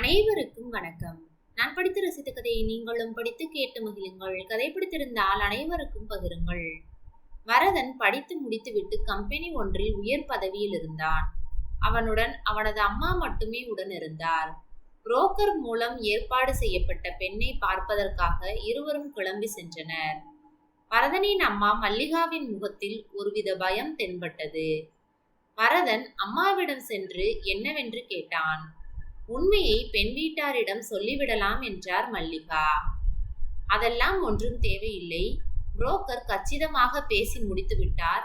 அனைவருக்கும் வணக்கம். நான் படித்து ரசித்த கதையை நீங்களும் படித்து கேட்டு மகிழுங்கள். கதை பிடித்திருந்தால் அனைவருக்கும் பகிருங்கள். வரதன் படித்து முடித்துவிட்டு கம்பெனி ஒன்றில் உயர் பதவியில் இருந்தான். அவனுடன் அவனது அம்மா மட்டுமே உடன் இருந்தார். புரோக்கர் மூலம் ஏற்பாடு செய்யப்பட்ட பெண்ணை பார்ப்பதற்காக இருவரும் கிளம்பி சென்றனர். வரதனின் அம்மா மல்லிகாவின் முகத்தில் ஒருவித பயம் தென்பட்டது. வரதன் அம்மாவிடம் சென்று என்னவென்று கேட்டான். உண்மையை பெண் வீட்டாரிடம் சொல்லிவிடலாம் என்றார் மல்லிகா. அதெல்லாம் ஒன்றும் தேவையில்லை. புரோக்கர் கச்சிதமாக பேசி முடித்துவிட்டார்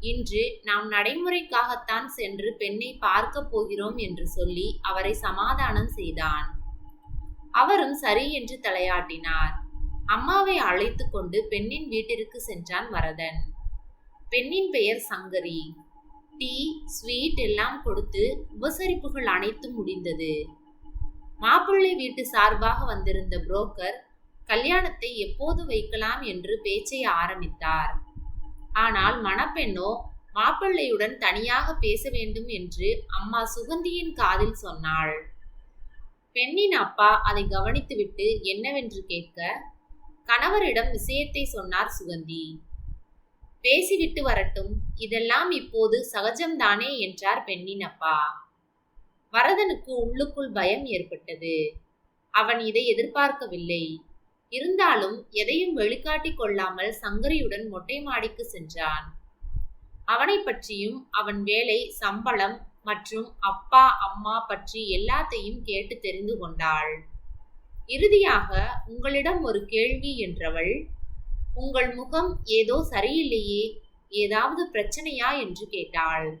இன்று நாம் நடைமுறைக்காகத்தான் சென்று பெண்ணை பார்க்க போகிறோம் என்று சொல்லி அவரை சமாதானம் செய்தான். அவரும் சரி என்று தலையாட்டினார். அம்மாவை அழைத்து கொண்டு பெண்ணின் வீட்டிற்கு சென்றான் வரதன். பெண்ணின் பெயர் சங்கரி. டீ ஸ்வீட் எல்லாம் கொடுத்து உபசரிப்புகள் அனைத்தும் முடிந்தது. மாப்பிள்ளை வீட்டு சார்பாக வந்திருந்த புரோக்கர் கல்யாணத்தை எப்போது வைக்கலாம் என்று பேச்சை ஆரம்பித்தார். ஆனால் மணப்பெண்ணோ மாப்பிள்ளையுடன் தனியாக பேச வேண்டும் என்று அம்மா சுகந்தியின் காதில் சொன்னாள். பெண்ணின் அப்பா அதை கவனித்துவிட்டு என்னவென்று கேட்க கணவரிடம் விஷயத்தை சொன்னார் சுகந்தி. பேசிவிட்டு வரட்டும். இதெல்லாம் இப்போது சகஜம்தானே என்றார் பெண்ணின் அப்பா வரதனுக்கு உள்ளுக்குள் பயம் ஏற்பட்டது. அவன் இதை எதிர்பார்க்கவில்லை. இருந்தாலும் எதையும் வெளிக்காட்டிக் கொள்ளாமல் சங்கரியுடன் மொட்டை மாடிக்கு சென்றான். அவனை பற்றியும் அவன் வேலை சம்பளம் மற்றும் அப்பா அம்மா பற்றி எல்லாத்தையும் கேட்டு தெரிந்து கொண்டாள். இறுதியாக உங்களிடம் ஒரு கேள்வி என்றவள் உங்கள் முகம் ஏதோ சரியில்லையே ஏதாவது பிரச்சனையா என்று கேட்டாள்.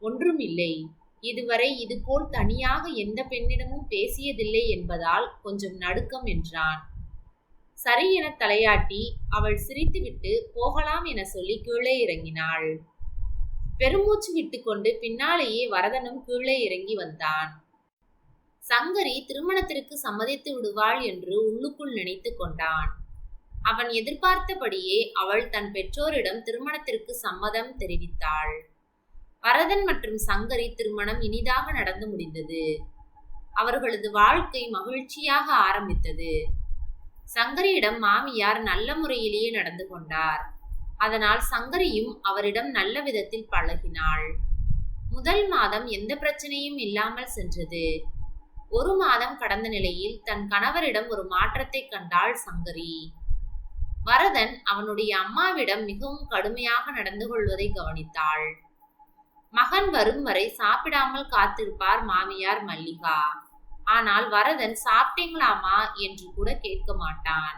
ஒன்றும் இல்லை இதுவரை இதுபோல் தனியாக எந்த பெண்ணிடமும் பேசியதில்லை என்பதால் கொஞ்சம் நடுக்கம் என்றான். சரி என தலையாட்டி அவள் சிரித்துவிட்டு போகலாம் என சொல்லி கீழே இறங்கினாள். பெருமூச்சு விட்டுக்கொண்டு பின்னாலேயே வரதனும் கீழே இறங்கி வந்தான். சங்கரி திருமணத்திற்கு சம்மதித்து விடுவாள் என்று உள்ளுக்குள் நினைத்து கொண்டான். அவன் எதிர்பார்த்தபடியே அவள் தன் பெற்றோரிடம் திருமணத்திற்கு சம்மதம் தெரிவித்தாள். வரதன் மற்றும் சங்கரி திருமணம் இனிதாக நடந்து முடிந்தது. அவர்களது வாழ்க்கை மகிழ்ச்சியாக ஆரம்பித்தது. சங்கரியிடம் மாமியார் நல்ல முறையிலேயே நடந்து கொண்டார். அதனால் சங்கரியும் அவரிடம் நல்ல விதத்தில் பழகினாள். முதல் மாதம் எந்த பிரச்சனையும் இல்லாமல் சென்றது. ஒரு மாதம் கடந்த நிலையில் தன் கணவரிடம் ஒரு மாற்றத்தை கண்டாள் சங்கரி. வரதன் அவனுடைய அம்மாவிடம் மிகவும் கடுமையாக நடந்து கொள்வதை கவனித்தாள். மகன் வரும் வரை சாப்பிடாமல் காத்திருப்பார் மாமியார் மல்லிகா. ஆனால் வரதன் சாப்பிட்டீங்களாமா என்று கூட கேட்க மாட்டான்.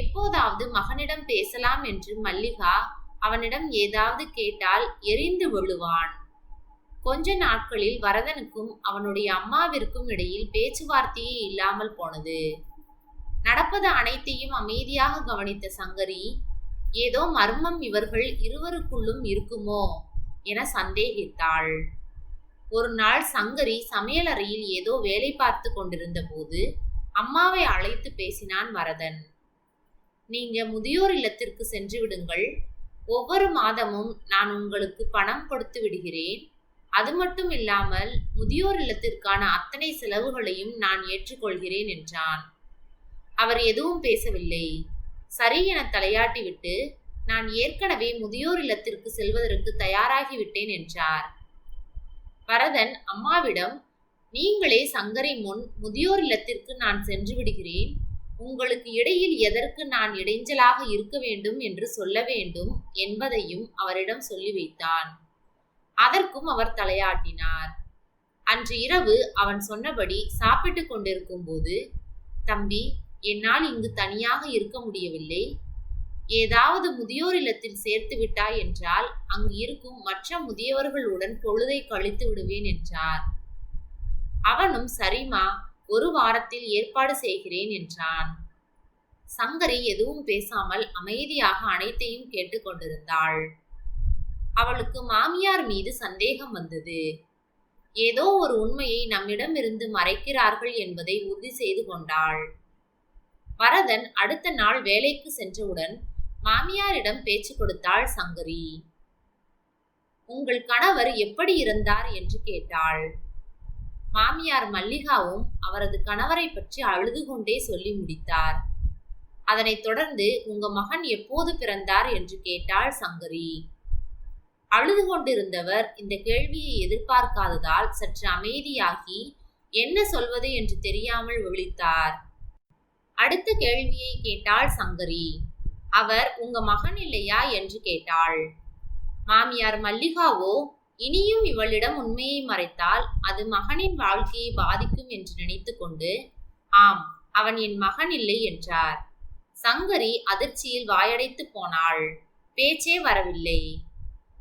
எப்போதாவது மகனிடம் பேசலாம் என்று மல்லிகா அவனிடம் ஏதாவது கேட்டால் எரிந்து விழுவான். கொஞ்ச நாட்களில் வரதனுக்கும் அவனுடைய அம்மாவிற்கும் இடையில் பேச்சுவார்த்தையே இல்லாமல் போனது. நடப்பது அனைத்தையும் அமைதியாக கவனித்த சங்கரி ஏதோ மர்மம் இவர்கள் இருவருக்குள்ளும் இருக்குமோ என சந்தேகித்தாள். ஒரு நாள் சங்கரி சமையலறையில் ஏதோ வேலை பார்த்து கொண்டிருந்த போது அம்மாவை அழைத்து பேசினான் வரதன். நீங்க முதியோர் இல்லத்திற்கு சென்று விடுங்கள். ஒவ்வொரு மாதமும் நான் உங்களுக்கு பணம் கொடுத்து விடுகிறேன். அது மட்டும் இல்லாமல் முதியோர் இல்லத்திற்கான அத்தனை செலவுகளையும் நான் ஏற்றுக்கொள்கிறேன் என்றான். அவர் எதுவும் பேசவில்லை. சரி என தலையாட்டிவிட்டு நான் ஏற்கனவே முதியோர் இல்லத்திற்கு செல்வதற்கு தயாராகிவிட்டேன் என்றார். வரதன் அம்மாவிடம் நீங்களே சங்கரை முன் முதியோர் இல்லத்திற்கு நான் சென்று விடுகிறேன். உங்களுக்கு இடையில் எதற்கு நான் இடைஞ்சலாக இருக்க வேண்டும் என்று சொல்ல வேண்டும் என்பதையும் அவரிடம் சொல்லி வைத்தான். அதற்கும் அவர் தலையாட்டினார். அன்று இரவு அவன் சொன்னபடி சாப்பிட்டு கொண்டிருக்கும் போது தம்பி என்னால் இங்கு தனியாக இருக்க முடியவில்லை. ஏதாவது முதியோர் இல்லத்தில் சேர்த்து விட்டாய் என்றால் அங்கு இருக்கும் மற்ற முதியவர்களுடன் பொழுதை கழித்து விடுவேன் என்றார். அவனும் சரிமா ஒரு வாரத்தில் ஏற்பாடு செய்கிறேன் என்றான். சங்கரி எதுவும் பேசாமல் அமைதியாக அனைத்தையும் கேட்டுக்கொண்டிருந்தாள் அவளுக்கு மாமியார் மீது சந்தேகம் வந்தது. ஏதோ ஒரு உண்மையை நம்மிடமிருந்து மறைக்கிறார்கள் என்பதை உறுதி செய்து கொண்டாள். வரதன் அடுத்த நாள் வேலைக்கு சென்றவுடன் மாமியாரிடம் பேச்சு கொடுத்தாள் சங்கரி. உங்கள் கணவர் எப்படி இருந்தார்? என்று கேட்டாள். மாமியார் மல்லிகாவும் அவரது கணவரை பற்றி அழுது கொண்டே சொல்லி முடித்தார். அதனைத் தொடர்ந்து உங்க மகன் எப்போது பிறந்தார்? என்று கேட்டாள் சங்கரி. அழுது கொண்டிருந்தவர் இந்த கேள்வியை எதிர்பார்க்காததால் சற்று அமைதியாகி என்ன சொல்வது? என்று தெரியாமல் விழித்தார். அடுத்த கேள்வியை கேட்டாள் சங்கரி. அவர் உங்க மகன் இல்லையா? என்று கேட்டாள். மாமியார் மல்லிகாவோ? இனியும் இவளிடம் உண்மையை மறைத்தால் அது மகனின் வாழ்க்கையை பாதிக்கும் என்று நினைத்து கொண்டு ஆம் அவன் என் மகன் இல்லை என்றார். சங்கரி அதிர்ச்சியில் வாயடைத்து போனாள். பேச்சே வரவில்லை.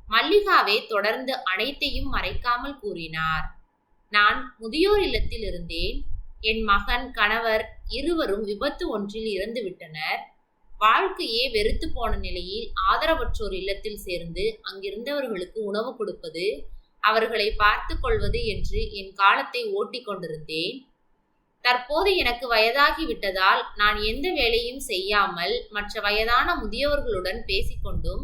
மல்லிகாவே தொடர்ந்து அனைத்தையும் மறைக்காமல் கூறினார். நான் முதியோர் இல்லத்தில் இருந்தேன் என் மகன் கணவர் இருவரும் விபத்து ஒன்றில் இறந்து விட்டனர். வாழ்க்கையே வெறுத்து போன நிலையில் ஆதரவற்றோர் இல்லத்தில் சேர்ந்து அங்கிருந்தவர்களுக்கு உணவு கொடுப்பது அவர்களை பார்த்து கொள்வது என்று என் காலத்தை ஓட்டிக் கொண்டிருந்தேன். தற்போது எனக்கு வயதாகி விட்டதால் நான் எந்த வேலையும் செய்யாமல் மற்ற வயதான முதியவர்களுடன் பேசிக்கொண்டும்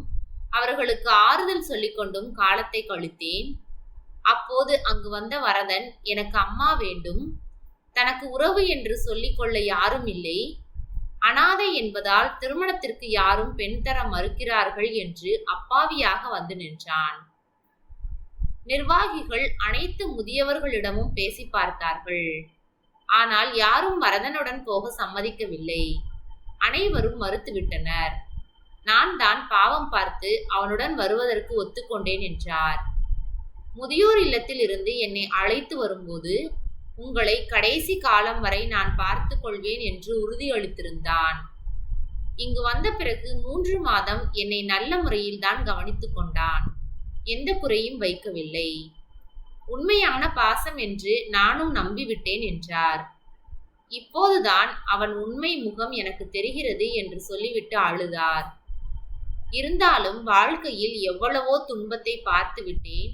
அவர்களுக்கு ஆறுதல் சொல்லிக்கொண்டும் காலத்தை கழித்தேன். அப்போது அங்கு வந்த வரதன் எனக்கு அம்மா வேண்டும் தனக்கு உறவு என்று சொல்லிக்கொள்ள யாரும் இல்லை. அனாதை என்பதால் திருமணத்திற்கு யாரும் பெண் தர மறுக்கிறார்கள் என்று அப்பாவியாக வந்து நின்றான். நிர்வாகிகள் அனைத்து முதியவர்களிடமும் பேசி பார்த்தார்கள். ஆனால் யாரும் வரதனுடன் போக சம்மதிக்கவில்லை. அனைவரும் மறுத்துவிட்டனர் நான் தான் பாவம் பார்த்து அவனுடன் வருவதற்கு ஒத்துக்கொண்டேன் என்றார். முதியோர் இல்லத்தில் இருந்து என்னை அழைத்து வரும்போது உங்களை கடைசி காலம் வரை நான் பார்த்து கொள்வேன் என்று உறுதியளித்திருந்தான். இங்கு வந்த பிறகு மூன்று மாதம் என்னை நல்ல முறையில் தான் கவனித்து கொண்டான். எந்த குறையும் வைக்கவில்லை. உண்மையான பாசம் என்று நானும் நம்பிவிட்டேன் என்றார். இப்போதுதான் அவன் உண்மை முகம் எனக்கு தெரிகிறது என்று சொல்லிவிட்டு அழுதார். இருந்தாலும் வாழ்க்கையில் எவ்வளவோ துன்பத்தை பார்த்து விட்டேன்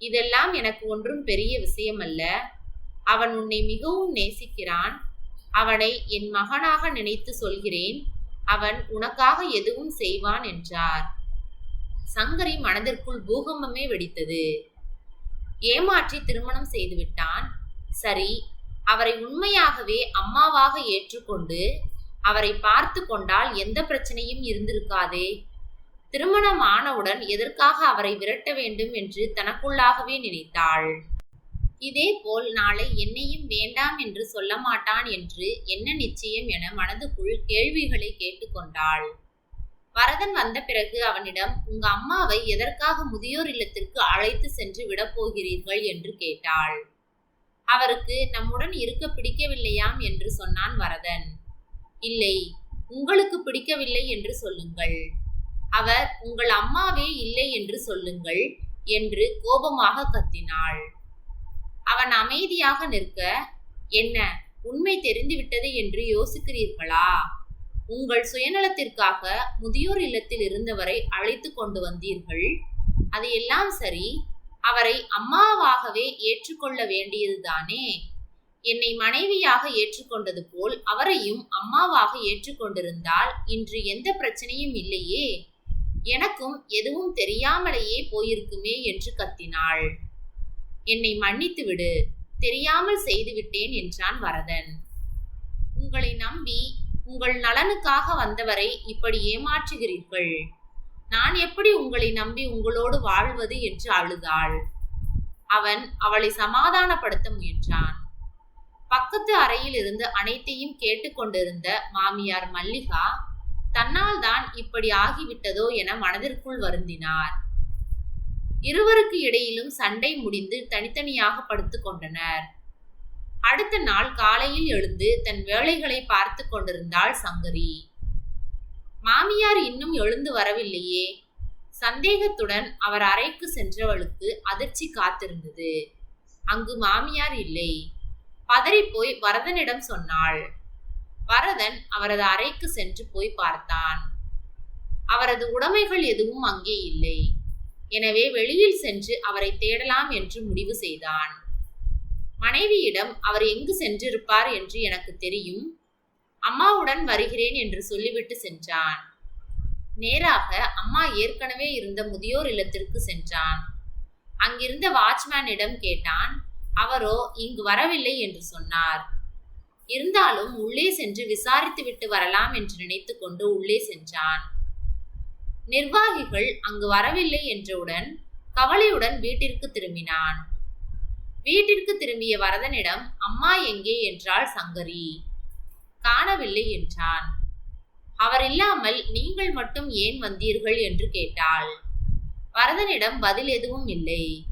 இதெல்லாம் எனக்கு ஒன்றும் பெரிய விஷயமல்ல. அவன் உன்னை மிகவும் நேசிக்கிறான். அவனை என் மகனாக நினைத்து சொல்கிறேன். அவன் உனக்காக எதுவும் செய்வான் என்றார். சங்கரி மனதிற்குள் பூகம்பமே வெடித்தது. ஏமாற்றி திருமணம் செய்துவிட்டான். சரி அவரை உண்மையாகவே அம்மாவாக ஏற்றுக்கொண்டு அவரை பார்த்து கொண்டால் எந்த பிரச்சனையும் இருந்திருக்காதே. திருமணம் ஆனவுடன் எதற்காக அவரை விரட்ட வேண்டும் என்று தனக்குள்ளாகவே நினைத்தாள். இதேபோல் நாளை என்னையும் வேண்டாம் என்று சொல்ல மாட்டான் என்று என்ன நிச்சயம் என மனதுக்குள் கேள்விகளை கேட்டுக்கொண்டாள். வரதன் வந்த பிறகு அவனிடம் உங்க அம்மாவை எதற்காக முதியோர் இல்லத்திற்கு அழைத்து சென்று விடப் போகிறீர்கள்? என்று கேட்டாள். அவருக்கு நம்முடன் இருக்க பிடிக்கவில்லையாம் என்று சொன்னான் வரதன். இல்லை உங்களுக்கு பிடிக்கவில்லை என்று சொல்லுங்கள். அவர் உங்கள் அம்மாவே இல்லை என்று சொல்லுங்கள் என்று கோபமாக கத்தினாள். அவன் அமைதியாக நிற்க என்ன உண்மை தெரிந்துவிட்டது என்று யோசிக்கிறீர்களா? உங்கள் சுயநலத்திற்காக முதியோர் இல்லத்தில் இருந்தவரை அழைத்து கொண்டு வந்தீர்கள். அது எல்லாம் சரி அவரை அம்மாவாகவே ஏற்றுக்கொள்ள வேண்டியதுதானே? என்னை மனைவியாக ஏற்றுக்கொண்டது போல் அவரையும் அம்மாவாக ஏற்றுக்கொண்டிருந்தால் இன்று எந்த பிரச்சனையும் இல்லையே. எனக்கும் எதுவும் தெரியாமலேயே போயிருக்குமே என்று கத்தினாள். என்னை மன்னித்து விடு. தெரியாமல் செய்துவிட்டேன் என்றான் வரதன். உங்களை நம்பி உங்கள் நலனுக்காக வந்தவரை இப்படி ஏமாற்றுகிறீர்கள். நான் எப்படி உங்களை நம்பி உங்களோடு வாழ்வது என்று அழுதாள். அவன் அவளை சமாதானப்படுத்த முயன்றான். பக்கத்து அறையில் இருந்து அனைத்தையும் கேட்டுக்கொண்டிருந்த மாமியார் மல்லிகா தன்னால் தான் இப்படி ஆகிவிட்டதோ என மனதிற்குள் வருந்தினார். இருவருக்கு இடையிலும் சண்டை முடிந்து தனித்தனியாக படுத்துக் கொண்டனர். அடுத்த நாள் காலையில் எழுந்து தன் வேலைகளை பார்த்து கொண்டிருந்தாள் சங்கரி. மாமியார் இன்னும் எழுந்து வரவில்லையே. சந்தேகத்துடன் அவர் அறைக்கு சென்றவளுக்கு அதிர்ச்சி காத்திருந்தது. அங்கு மாமியார் இல்லை. பதறிப்போய் வரதனிடம் சொன்னாள். வரதன் அவரது அறைக்கு சென்று போய் பார்த்தான். அவரது உடைமைகள் எதுவும் அங்கே இல்லை. எனவே வெளியில் சென்று அவரை தேடலாம் என்று முடிவு செய்தான். மனைவியிடம் அவர் எங்கு சென்றிருப்பார் என்று எனக்கு தெரியும். அம்மாவுடன் வருகிறேன் என்று சொல்லிவிட்டு சென்றான். நேராக அம்மா ஏற்கனவே இருந்த முதியோர் இல்லத்திற்கு சென்றான். அங்கிருந்த வாட்ச்மேனிடம் கேட்டான் அவரோ இங்கு வரவில்லை என்று சொன்னார். இருந்தாலும் உள்ளே சென்று விசாரித்துவிட்டு வரலாம் என்று நினைத்துக்கொண்டு உள்ளே சென்றான். நிர்வாகிகள் அங்கு வரவில்லை என்றவுடன் கவலையுடன் வீட்டிற்கு திரும்பினான். வீட்டிற்கு திரும்பிய வரதனிடம் அம்மா எங்கே? என்றாள் சங்கரி. காணவில்லை என்றான். அவர் இல்லாமல் நீங்கள் மட்டும் ஏன் வந்தீர்கள்? என்று கேட்டாள். வரதனிடம் பதில் எதுவும் இல்லை.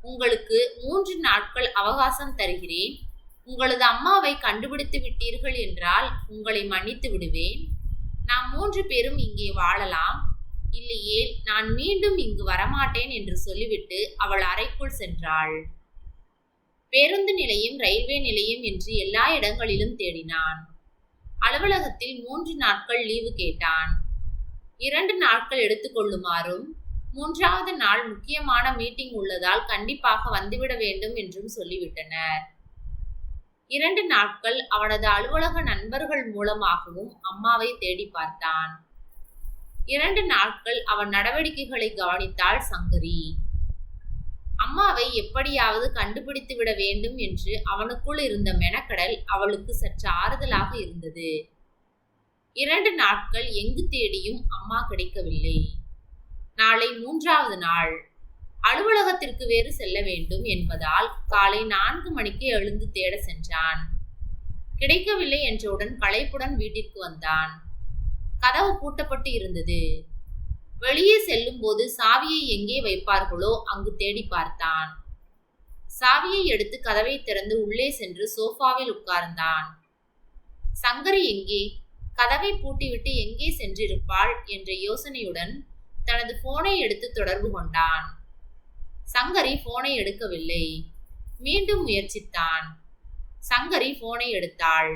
உங்களுக்கு மூன்று நாட்கள் அவகாசம் தருகிறேன். உங்களது அம்மாவை கண்டுபிடித்து விட்டீர்கள் என்றால் உங்களை மன்னித்து விடுவேன். நாம் மூன்று பேரும் இங்கே வாழலாம். இல்லையே நான் மீண்டும் இங்கு வரமாட்டேன் என்று சொல்லிவிட்டு அவள் அறைக்குள் சென்றாள். பேருந்து நிலையம் ரயில்வே நிலையம் என்று எல்லா இடங்களிலும் தேடினான். அலுவலகத்தில் மூன்று நாட்கள் லீவு கேட்டான். இரண்டு நாட்கள் எடுத்துக்கொள்ளுமாறும் மூன்றாவது நாள் முக்கியமான மீட்டிங் உள்ளதால் கண்டிப்பாக வந்துவிட வேண்டும் என்றும் சொல்லிவிட்டனர். இரண்டு நாட்கள் அவனது அலுவலக நண்பர்கள் மூலமாகவும் அம்மாவை தேடி பார்த்தான். இரண்டு நாட்கள் அவன் நடவடிக்கைகளை கவனித்தாள் சங்கரி. அம்மாவை எப்படியாவது கண்டுபிடித்து விட வேண்டும் என்று அவனுக்குள் இருந்த மெனக்கடல் அவளுக்கு சற்று ஆறுதலாக இருந்தது. இரண்டு நாட்கள் எங்கு தேடியும் அம்மா கிடைக்கவில்லை. நாளை மூன்றாவது நாள். அலுவலகத்திற்கு வேறு செல்ல வேண்டும் என்பதால் காலை நான்கு மணிக்கு எழுந்து தேட சென்றான். கிடைக்கவில்லை என்றவுடன் களைப்புடன் வீட்டிற்கு வந்தான். கதவு பூட்டப்பட்டு இருந்தது. வெளியே செல்லும் போது சாவியை எங்கே வைப்பார்களோ அங்கு தேடி பார்த்தான். சாவியை எடுத்து கதவை திறந்து உள்ளே சென்று சோஃபாவில் உட்கார்ந்தான். சங்கரி எங்கே? கதவை பூட்டிவிட்டு எங்கே சென்றிருப்பாள் என்ற யோசனையுடன் தனது போனை எடுத்து தொடர்பு கொண்டான். சங்கரி போனை எடுக்கவில்லை. மீண்டும் முயற்சித்தான். சங்கரி போனை எடுத்தாள்.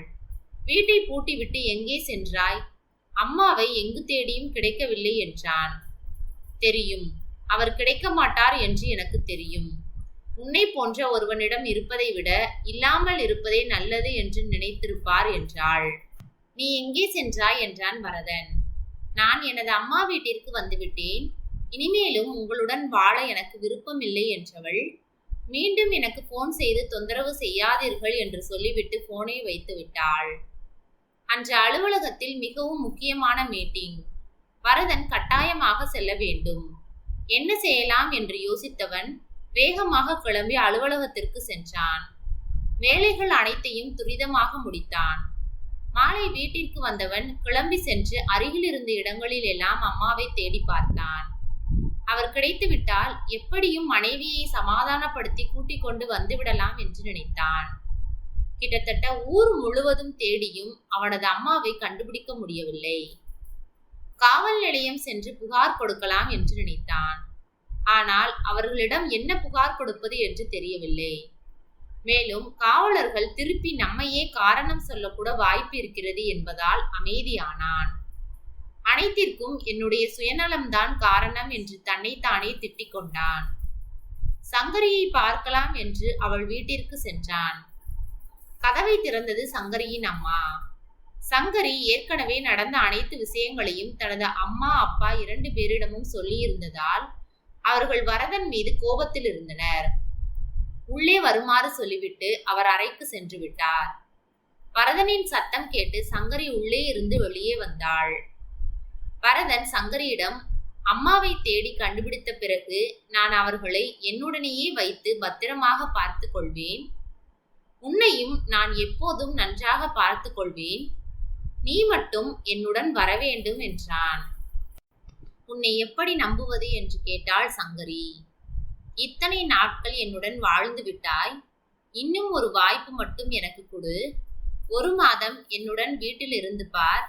வீட்டை பூட்டிவிட்டு எங்கே சென்றாய்? அம்மாவை எங்கு தேடியும் கிடைக்கவில்லை என்றான். தெரியும் அவர் கிடைக்க மாட்டார் என்று எனக்கு தெரியும். உன்னை போன்ற ஒருவனிடம் இருப்பதை விட இல்லாமல் இருப்பதே நல்லது என்று நினைத்திருப்பார் என்றாள். நீ எங்கே சென்றாய் என்றான் வரதன் நான் எனது அம்மா வீட்டிற்கு வந்துவிட்டேன். இனிமேலும் உங்களுடன் வாழ எனக்கு விருப்பமில்லை என்றவள் மீண்டும் எனக்கு போன் செய்து தொந்தரவு செய்யாதீர்கள் என்று சொல்லிவிட்டு போனை வைத்து விட்டாள் அன்று அலுவலகத்தில் மிகவும் முக்கியமான மீட்டிங் வரதன் கட்டாயமாக செல்ல வேண்டும். என்ன செய்யலாம் என்று யோசித்தவன் வேகமாக கிளம்பி அலுவலகத்திற்கு சென்றான். வேலைகள் அனைத்தையும் துரிதமாக முடித்தான். மாலை வீட்டிற்கு வந்தவன் கிளம்பி சென்று அருகில் இருந்த இடங்களில் எல்லாம் அம்மாவை தேடி பார்த்தான். அவர் கிடைத்து விட்டால் எப்படியும் மனைவியை சமாதானப்படுத்தி கூட்டிக் கொண்டு வந்துவிடலாம் என்று நினைத்தான். கிட்டத்தட்ட ஊர் முழுவதும் தேடியும் அவனது அம்மாவை கண்டுபிடிக்க முடியவில்லை. காவல் நிலையம் சென்று புகார் கொடுக்கலாம் என்று நினைத்தான். ஆனால் அவர்களிடம் என்ன புகார் கொடுப்பது என்று தெரியவில்லை. மேலும் காவலர்கள் திருப்பி நம்மையே காரணம் சொல்லக்கூட வாய்ப்பு இருக்கிறது என்பதால் அமைதியானான். அனைத்திற்கும் என்னுடைய சுயநலம்தான் காரணம் என்று தன்னைத்தானே திட்டிக் கொண்டான் சங்கரியை பார்க்கலாம் என்று அவள் வீட்டிற்கு சென்றான். கதவை திறந்தது சங்கரியின் அம்மா. சங்கரி ஏற்கனவே நடந்த அனைத்து விஷயங்களையும் தனது அம்மா அப்பா இரண்டு பேரிடமும் சொல்லியிருந்ததால் அவர்கள் வரதன் மீது கோபத்தில் இருந்தனர். உள்ளே வருமாறு சொல்லிவிட்டு அவர் அறைக்கு சென்று விட்டார். வரதனின் சத்தம் கேட்டு சங்கரி உள்ளே இருந்து வெளியே வந்தாள். வரதன் சங்கரியிடம் அம்மாவை தேடி கண்டுபிடித்த பிறகு நான் அவர்களை என்னுடனேயே வைத்து பத்திரமாக பார்த்து கொள்வேன். உன்னையும் நான் எப்போதும் நன்றாக பார்த்து கொள்வேன் நீ மட்டும் என்னுடன் வரவேண்டும் என்றான். உன்னை எப்படி நம்புவது என்று கேட்டாள் சங்கரி. இத்தனை நாட்கள் என்னுடன் வாழ்ந்து விட்டாய். இன்னும் ஒரு வாய்ப்பு மட்டும் எனக்கு கொடு. ஒரு மாதம் என்னுடன் வீட்டில் இருந்து பார்.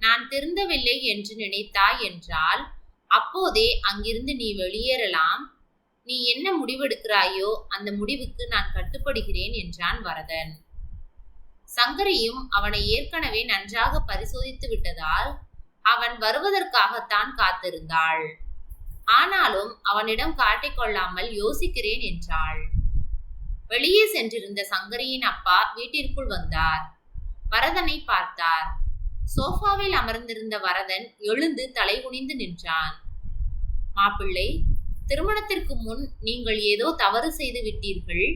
நான் திருந்தவில்லை என்று நினைத்தாய் என்றால் அப்போதே அங்கிருந்து நீ வெளியேறலாம். நீ என்ன முடிவெடுக்கிறாயோ அந்த முடிவுக்கு நான் கட்டுப்படுகிறேன் என்றான் வரதன். சங்கரியும் அவனை ஏற்கனவே நன்றாக பரிசோதித்து விட்டதால் அவன் வருவதற்காகத்தான் காத்திருந்தாள். ஆனாலும் அவனிடம் காட்டிக்கொள்ளாமல் யோசிக்கிறேன் என்றாள். வெளியே சென்றிருந்த சங்கரியின் அப்பா வீட்டிற்குள் வந்தார். வரதனை பார்த்தார். சோஃபாவில் அமர்ந்திருந்த வரதன் எழுந்து தலைகுனிந்து நின்றான். மாப்பிள்ளை திருமணத்திற்கு முன் நீங்கள் ஏதோ தவறு செய்து விட்டீர்கள்.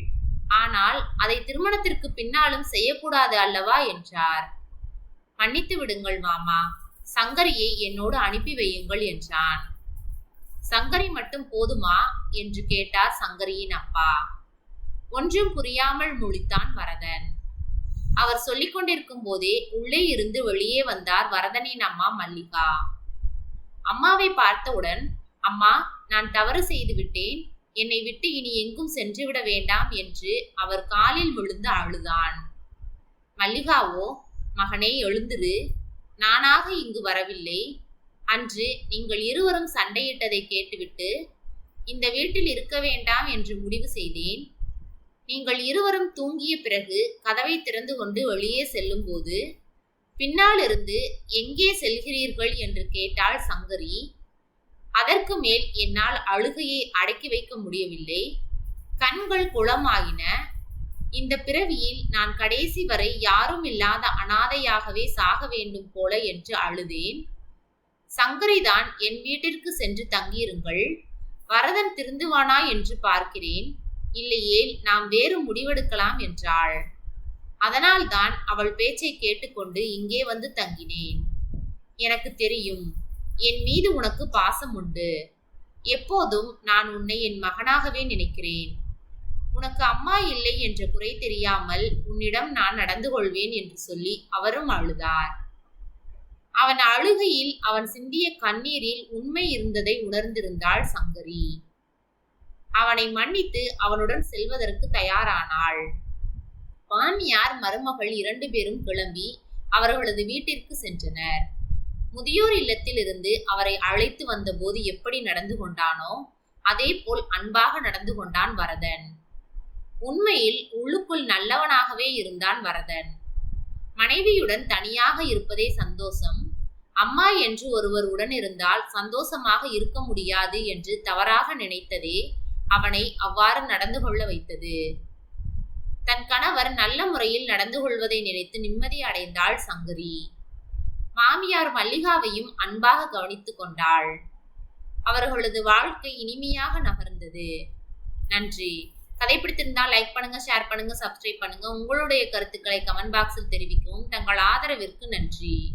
ஆனால் அதை திருமணத்திற்கு பின்னாலும் செய்யக்கூடாது அல்லவா? என்றார். மன்னித்து விடுங்கள் மாமா. சங்கரியை என்னோடு அனுப்பி வையுங்கள் என்றான். சங்கரி மட்டும் போதுமா? என்று கேட்டார் சங்கரியின் அப்பா. ஒன்றும் புரியாமல் முழித்தான் வரதன். அவர் சொல்லிக் கொண்டிருக்கும் போதே உள்ளே இருந்து வெளியே வந்தார் வரதனின் அம்மா மல்லிகா. அம்மாவை பார்த்தவுடன் அம்மா நான் தவறு செய்து விட்டேன். என்னை விட்டு இனி எங்கும் சென்றுவிட வேண்டாம் என்று அவர் காலில் விழுந்து அழுதான். மல்லிகாவோ மகனே எழுந்துரு. நானாக இங்கு வரவில்லை. அன்று நீங்கள் இருவரும் சண்டையிட்டதை கேட்டுவிட்டு இந்த வீட்டில் இருக்க வேண்டாம் என்று முடிவு செய்தேன். நீங்கள் இருவரும் தூங்கிய பிறகு கதவை திறந்து கொண்டு வெளியே செல்லும்போது பின்னால் இருந்து எங்கே செல்கிறீர்கள் என்று கேட்டாள் சங்கரி. அதற்கு மேல் என்னால் அழுகையை அடக்கி வைக்க முடியவில்லை. கண்கள் குளமாயின. இந்த பிறவியில் நான் கடைசி வரை யாரும் இல்லாத அனாதையாகவே சாக வேண்டும் போல என்று அழுதேன். சங்கரிதான் என் வீட்டிற்கு சென்று தங்கியிருங்கள். வரதன் திருந்துவானா என்று பார்க்கிறேன். இல்லையேல் நாம் வேறு முடிவெடுக்கலாம் என்றாள். அதனால்தான் அவள் பேச்சை கேட்டுக்கொண்டு இங்கே வந்து தங்கினேன். எனக்கு தெரியும். என் மீது உனக்கு பாசம் உண்டு. எப்போதும் நான் உன்னை என் மகனாகவே நினைக்கிறேன். உனக்கு அம்மா இல்லை என்ற குறை தெரியாமல் உன்னிடம் நான் நடந்து கொள்வேன் என்று சொல்லி அவரும் அழுதார். அவன் அழுகையில் அவன் சிந்திய கண்ணீரில் உண்மை இருந்ததை உணர்ந்திருந்தாள் சங்கரி. அவனை மன்னித்து அவனுடன் செல்வதற்கு தயாரானாள். மாமியார் மருமகள் இரண்டு பேரும் கிளம்பி அவர்களது வீட்டிற்கு சென்றனர். முதியோர் இல்லத்தில் இருந்து அவரை அழைத்து வந்தபோது எப்படி நடந்து கொண்டானோ அதே போல் அன்பாக நடந்து கொண்டான் வரதன். உண்மையில் உள்ளுக்குள் நல்லவனாகவே இருந்தான் வரதன். மனைவியுடன் தனியாக இருப்பதே சந்தோஷம். அம்மா என்று ஒருவர் உடன் இருந்தால் சந்தோஷமாக இருக்க முடியாது என்று தவறாக நினைத்ததே அவனை அவ்வாறு நடந்து கொள்ள வைத்தது. தன் கணவர் நல்ல முறையில் நடந்து கொள்வதை நினைத்து நிம்மதி அடைந்தாள் சங்கரி. மாமியார் மல்லிகாவையும் அன்பாக கவனித்துக் கொண்டாள். அவர்களது வாழ்க்கை இனிமையாக நகர்ந்தது. நன்றி. கதை பிடித்திருந்தால் லைக் பண்ணுங்க ஷேர் பண்ணுங்க சப்ஸ்கிரைப் பண்ணுங்க. உங்களுடைய கருத்துக்களை கமெண்ட் பாக்ஸில் தெரிவிக்கவும். தங்கள் ஆதரவிற்கு நன்றி.